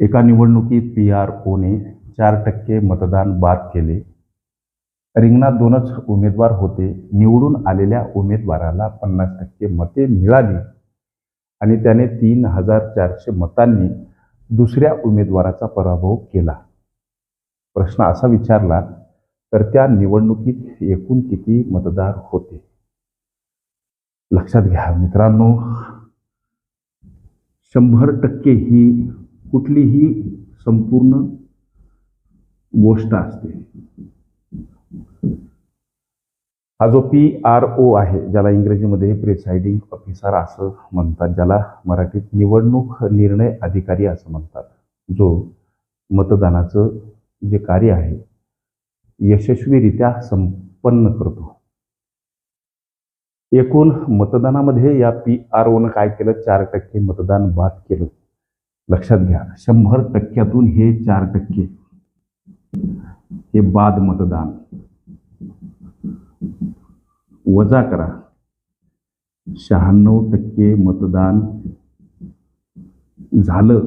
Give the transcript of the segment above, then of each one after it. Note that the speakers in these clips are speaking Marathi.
एका निवडणुकीत पी आर ओने चार टक्के मतदान बाद केले. रिंगणात दोनच उमेदवार होते. निवडून आलेल्या उमेदवाराला पन्नास टक्के मते मिळाली. आणि त्याने तीन हजार चारशे मतांनी दुसऱ्या उमेदवाराचा पराभव केला. प्रश्न असा विचारला तर त्या निवडणुकीत एकूण किती मतदार होते? लक्षात घ्या मित्रांनो शंभर टक्के ही कुठलीही संपूर्ण गोष्ट असते. हा जो पी आर ओ आहे ज्याला इंग्रजीमध्ये प्रिसाइडिंग ऑफिसर असं म्हणतात ज्याला मराठीत निवडणूक निर्णय अधिकारी असं म्हणतात जो मतदानाचं जे कार्य आहे यशस्वीरित्या संपन्न करतो. एकूण मतदानामध्ये या पी आर ओनं काय केलं? चार टक्के मतदान बाद केलं. लक्षात घ्या शंभर टक्क्यातून हे चार टक्के. हे बाद मतदान. वजा करा. शहाण्णव टक्के मतदान झालं.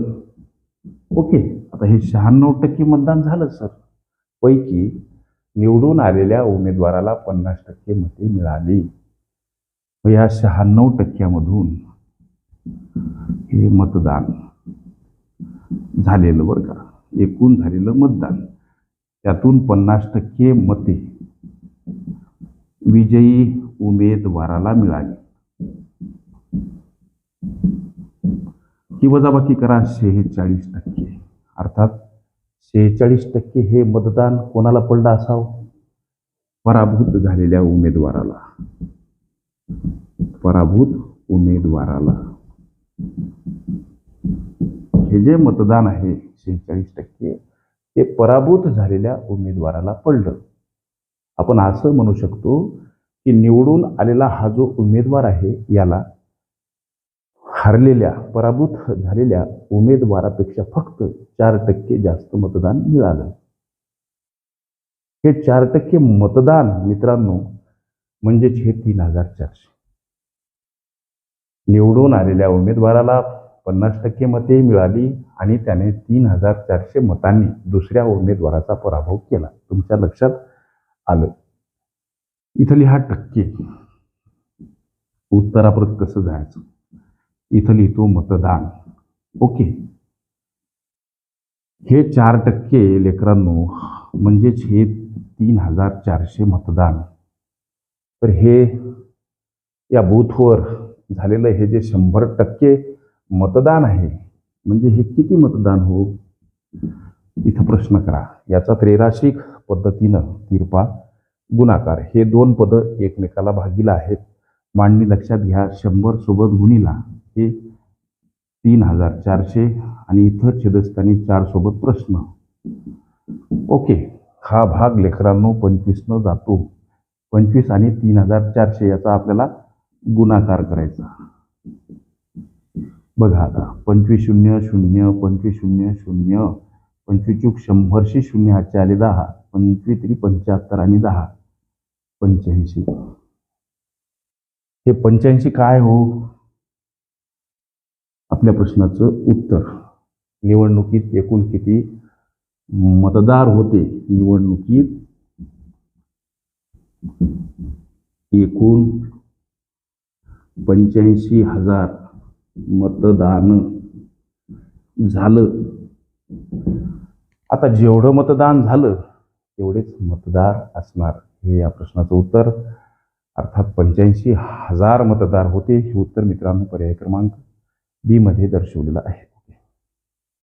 ओके आता हे शहाण्णव टक्के मतदान झालं सर. पैकी निवडून आलेल्या उमेदवाराला पन्नास टक्के मते मिळाली. व या शहाण्णव टक्क्यामधून हे मतदान झालेलं बरं का. एकूण झालेलं मतदान. त्यातून पन्नास टक्के मते विजयी उमेदवाराला मिळाली. ही वजाबाकी करा शेहेचाळीस टक्के. अर्थात शेहेचाळीस टक्के हे मतदान कोणाला पडलं असावं? पराभूत झालेल्या उमेदवाराला. पराभूत उमेदवाराला. हे जे मतदान आहे शेहेचाळीस टक्के ते पराभूत झालेल्या उमेदवाराला पडलं. आपण असं म्हणू शकतो की निवडून आलेला हा जो उमेदवार आहे याला हरलेल्या पराभूत झालेल्या उमेदवारापेक्षा फक्त चार टक्के जास्त मतदान मिळालं. हे चार टक्के मतदान मित्रांनो म्हणजेच हे तीन हजार चारशे. निवडून आलेल्या उमेदवाराला पन्नास टक्के मते मिळाली आणि त्याने तीन हजार चारशे मतांनी दुसऱ्या उमेदवाराचा पराभव केला. तुमच्या लक्षात आलं? इथं लिहा टक्के. उत्तराप्रत कसं जायचं? इथं लिहितो मतदान. ओके. हे चार टक्के लेकरांनो म्हणजेच हे तीन हजार चारशे मतदान. तर हे या बूथवर झालेलं हे जे शंभर टक्के मतदान आहे म्हणजे हे किती मतदान हो? इथं प्रश्न करा. याचा त्रेराशिक पद्धतीनं तिरपा गुणाकार. हे दोन पदं एकमेकाला भागीला आहेत. मांडणी लक्षात घ्या. शंभर सोबत गुणीला हे तीन हजार चारशे आणि इथं छेदस्थानी चार सोबत प्रश्न. ओके. हा भाग लेकरांनो पंचवीसनं जातो. पंचवीस आणि तीन हजार चारशे याचा आपल्याला गुणाकार करायचा. बघा आता पंचवीस शून्य शून्य पंचवीस शून्य शून्य पंचवीस चूक शंभरशी शून्य हातचे आले दहा पंचवीस तरी पंच्याहत्तर आणि दहा पंच्याऐंशी. हे पंच्याऐंशी काय हो? आपल्या प्रश्नाचं उत्तर. निवडणुकीत एकूण किती मतदार होते? निवडणुकीत एकूण पंच्याऐंशी हजार मतदान झालं. आता जेवढं मतदान झालं तेवढेच मतदार असणार हे या प्रश्नाचं उत्तर. अर्थात पंच्याऐंशी हजार मतदार होते हे उत्तर मित्रांनो पर्याय क्रमांक बी मध्ये दर्शवलेलं आहे.